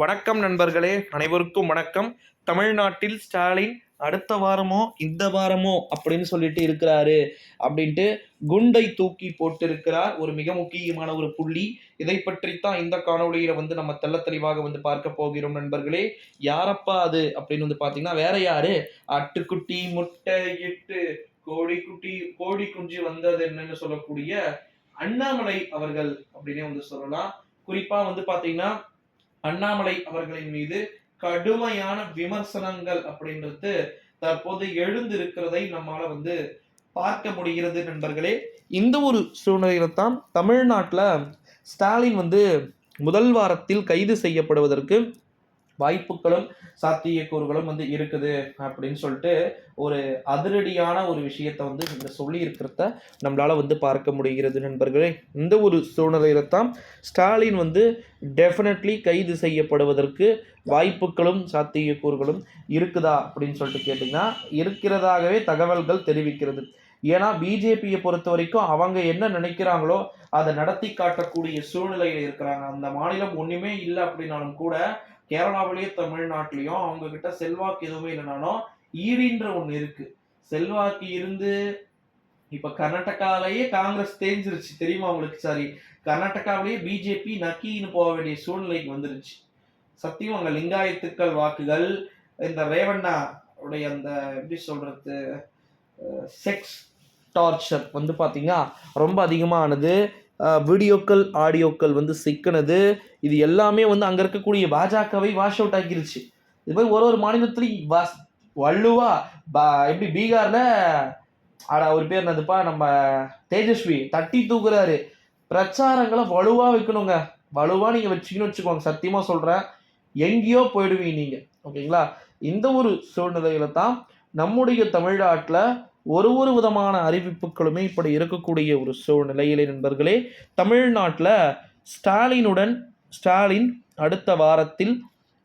வணக்கம் நண்பர்களே அனைவருக்கும் வணக்கம். தமிழ்நாட்டில் ஸ்டாலின் அடுத்த வாரமோ இந்த வாரமோ அப்படின்னு சொல்லிட்டு இருக்கிறாரு அப்படின்ட்டு குண்டை தூக்கி போட்டிருக்கிறார். ஒரு மிக முக்கியமான ஒரு புள்ளி. இதை பற்றித்தான் இந்த காணொலியில வந்து நம்ம தெள்ள தெளிவாக வந்து பார்க்க போகிறோம் நண்பர்களே. யாரப்பா அது அப்படின்னு வந்து பாத்தீங்கன்னா வேற யாரு? அட்டுக்குட்டி முட்டை இட்டு கோழி குட்டி கோழி குஞ்சு வந்தது என்னன்னு சொல்லக்கூடிய அண்ணாமலை அவர்கள் அப்படின்னே வந்து சொல்லலாம். குறிப்பா வந்து பாத்தீங்கன்னா அண்ணாமலை அவர்களின் மீது கடுமையான விமர்சனங்கள் அப்படின்றது தற்போது எழுந்திருக்கிறதை நம்மால வந்து பார்க்க முடிகிறது நண்பர்களே. இந்த ஒரு சூழ்நிலையில தான் தமிழ்நாட்டில் ஸ்டாலின் வந்து முதல் வாரத்தில் கைது செய்யப்படுவதற்கு வாய்ப்புகளும் சாத்தியக்கூறுகளும் வந்து இருக்குது அப்படின்னு சொல்லிட்டு ஒரு அதிரடியான ஒரு விஷயத்த வந்து இந்த சொல்லி இருக்கிறத நம்மளால வந்து பார்க்க முடிகிறது நண்பர்களே. இந்த ஒரு சூழ்நிலையில தான் ஸ்டாலின் வந்து டெஃபினெட்லி கைது செய்யப்படுவதற்கு வாய்ப்புகளும் சாத்தியக்கூறுகளும் இருக்குதா அப்படின்னு சொல்லிட்டு கேட்டிங்கன்னா இருக்கிறதாகவே தகவல்கள் தெரிவிக்கிறது. ஏன்னா பிஜேபியை பொறுத்த வரைக்கும் அவங்க என்ன நினைக்கிறாங்களோ அதை நடத்தி காட்டக்கூடிய சூழ்நிலையில் இருக்கிறாங்க. அந்த மாநிலம் ஒன்றுமே இல்லை அப்படின்னாலும் கூட கேரளாவிலேயே தமிழ்நாட்டிலையும் அவங்க கிட்ட செல்வாக்கு எதுவுமே இல்லைனாலும் ஈடின்ற ஒண்ணு இருக்கு. செல்வாக்கு இருந்து இப்ப கர்நாடகாலேயே காங்கிரஸ் தேஞ்சிருச்சு. தெரியுமா உங்களுக்கு? சாரி கர்நாடகாவிலேயே பிஜேபி நக்கின்னு போக வேண்டிய சூழ்நிலைக்கு வந்துருச்சு. சத்தியம் அங்க லிங்காயத்துக்கள் வாக்குகள் இந்த ரேவண்ணா உடைய அந்த எப்படி சொல்றது செக்ஸ் டார்ச்சர் வந்து பார்த்தீங்கன்னா ரொம்ப அதிகமானது. வீடியோக்கள் ஆடியோக்கள் வந்து சிக்கினது. இது எல்லாமே வந்து அங்கே இருக்கக்கூடிய பாஜகவை வாஷ் அவுட் ஆக்கிருச்சு. இது மாதிரி ஒரு ஒரு மாநிலத்துலேயும் வாஸ் வள்ளுவா பா எப்படி பீகாரில் அட ஒரு பேர் என்னதுப்பா நம்ம தேஜஸ்வி தட்டி தூக்குறாரு. பிரச்சாரங்களை வலுவாக வைக்கணுங்க. வலுவாக நீங்கள் வச்சுக்கணும்னு வச்சுக்கோங்க சத்தியமாக சொல்கிறேன் எங்கேயோ போயிடுவீங்க நீங்கள் ஓகேங்களா? இந்த ஒரு சூழ்நிலையில தான் நம்முடைய தமிழ்நாட்டில் ஒரு ஒரு விதமான அறிவிப்புகளுமே இப்படி இருக்கக்கூடிய ஒரு சூழ்நிலையிலே நண்பர்களே தமிழ்நாட்டில் ஸ்டாலினுடன் ஸ்டாலின் அடுத்த வாரத்தில்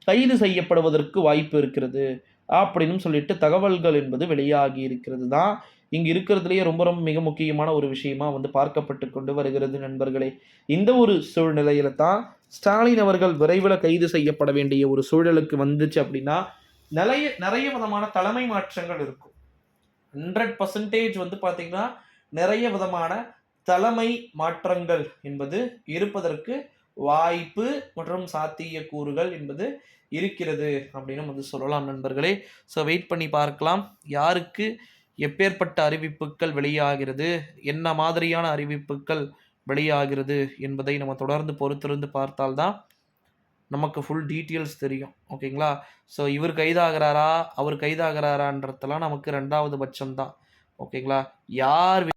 கைது செய்யப்படுவதற்கு வாய்ப்பு இருக்கிறது அப்படின்னு சொல்லிட்டு தகவல்கள் என்பது வெளியாகி இருக்கிறது தான். இங்கு இருக்கிறதுலேயே ரொம்ப ரொம்ப மிக முக்கியமான ஒரு விஷயமா வந்து பார்க்கப்பட்டு கொண்டு வருகிறது நண்பர்களே. இந்த ஒரு சூழ்நிலையில தான் ஸ்டாலின் அவர்கள் விரைவில் கைது செய்யப்பட வேண்டிய ஒரு சூழலுக்கு வந்துச்சு அப்படின்னா நிறைய நிறைய விதமான தலைமை மாற்றங்கள் இருக்கும். ஹண்ட்ரட் பர்சன்டேஜ் வந்து பார்த்தீங்கன்னா நிறைய விதமான தலைமை மாற்றங்கள் என்பது இருப்பதற்கு வாய்ப்பு மற்றும் சாத்தியக்கூறுகள் என்பது இருக்கிறது அப்படின்னு வந்து சொல்லலாம் நண்பர்களே. ஸோ வெயிட் பண்ணி பார்க்கலாம். யாருக்கு எப்பேற்பட்ட அறிவிப்புகள் வெளியாகிறது? என்ன மாதிரியான அறிவிப்புகள் வெளியாகிறது என்பதை நம்ம தொடர்ந்து பொறுத்திருந்து பார்த்தால்தான் நமக்கு ஃபுல் டீட்டெயில்ஸ் தெரியும். ஓகேங்களா ஸோ இவர் கைதாகிறாரா? அவர் கைதாகிறாரான்றதெல்லாம் நமக்கு ரெண்டாவது பட்சம் தான் ஓகேங்களா யார்